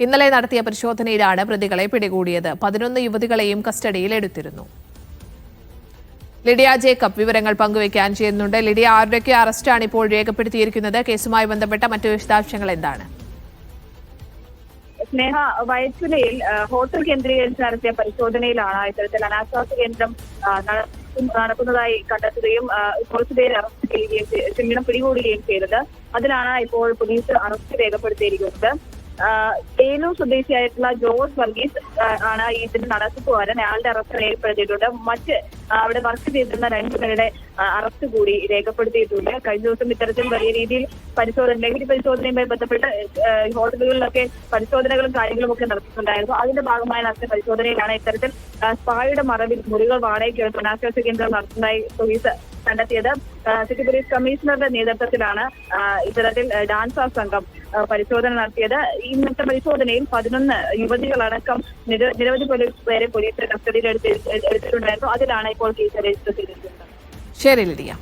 ഇന്നലെ നടത്തിയ പരിശോധനയിലാണ് പ്രതികളെ പിടികൂടിയത്. പതിനൊന്ന് യുവതികളെയും കസ്റ്റഡിയിൽ എടുത്തിരുന്നു. ലിഡിയ ജേക്കബ് വിവരങ്ങൾ പങ്കുവയ്ക്കാൻ ചെയ്യുന്നുണ്ട്. ലിഡിയ ആരുടെയൊക്കെ അറസ്റ്റാണ് ഇപ്പോൾ രേഖപ്പെടുത്തിയിരിക്കുന്നത്? കേസുമായി ബന്ധപ്പെട്ട മറ്റു വിശദാംശങ്ങൾ എന്താണ്? സ്നേഹ വയറ്റുലയിൽ ഹോട്ടൽ കേന്ദ്രീകരിച്ച് നടത്തിയ പരിശോധനയിലാണ് ഇത്തരത്തിൽ അനാശ്വാസ കേന്ദ്രം നടക്കുന്നതായി കണ്ടെത്തുകയും കുറച്ചുപേരെ അറസ്റ്റ് ചെയ്യുകയും ചെയ്- ക്ഷമിക്കണം പിടികൂടുകയും ചെയ്തത്. അതിലാണ് ഇപ്പോൾ പോലീസ് അറസ്റ്റ് രേഖപ്പെടുത്തിയിരിക്കുന്നത്. ഏലൂർ സ്വദേശിയായിട്ടുള്ള ജോർജ് വർഗീസ് ആണ് ഇതിന്റെ നടത്തിപ്പുകാരൻ അയാളുടെ അറസ്റ്റ് രേഖപ്പെടുത്തിയിട്ടുണ്ട്. മറ്റ് അവിടെ വർക്ക് ചെയ്തിരുന്ന രണ്ടുപേരുടെ അറസ്റ്റ് കൂടി രേഖപ്പെടുത്തിയിട്ടുണ്ട്. കഴിഞ്ഞ ദിവസം ഇത്തരത്തിൽ വലിയ രീതിയിൽ പരിശോധന ലഹരി പരിശോധനയുമായി ബന്ധപ്പെട്ട് ഹോട്ടലുകളിലൊക്കെ പരിശോധനകളും കാര്യങ്ങളും ഒക്കെ നടത്തിയിട്ടുണ്ടായിരുന്നു. അതിന്റെ ഭാഗമായ നടത്തിയ പരിശോധനയിലാണ് ഇത്തരത്തിൽ സ്പായുടെ മറവിൽ മുറികൾ വാടകയ്ക്ക് പുനാശ്വാസ കേന്ദ്രം നടത്തുന്നതായി പോലീസ് കണ്ടെത്തിയത്. സിറ്റി പോലീസ് കമ്മീഷണറുടെ നേതൃത്വത്തിലാണ് ഇത്തരത്തിൽ ആ, ഡാൻസ് ആ സംഘം പരിശോധന നടത്തിയത്. ഇന്നത്തെ പരിശോധനയിൽ പതിനൊന്ന് യുവതികളടക്കം നിര- നിരവധി പോലീസ് പേരെ പോലീസ് കസ്റ്റഡിയിൽ എടുത്ത് എടുത്തിട്ടുണ്ടായിരുന്നു. അതിലാണ് ഇപ്പോൾ കേസ് രജിസ്റ്റർ ചെയ്തിരിക്കുന്നത്. ശരി ലിഡിയ.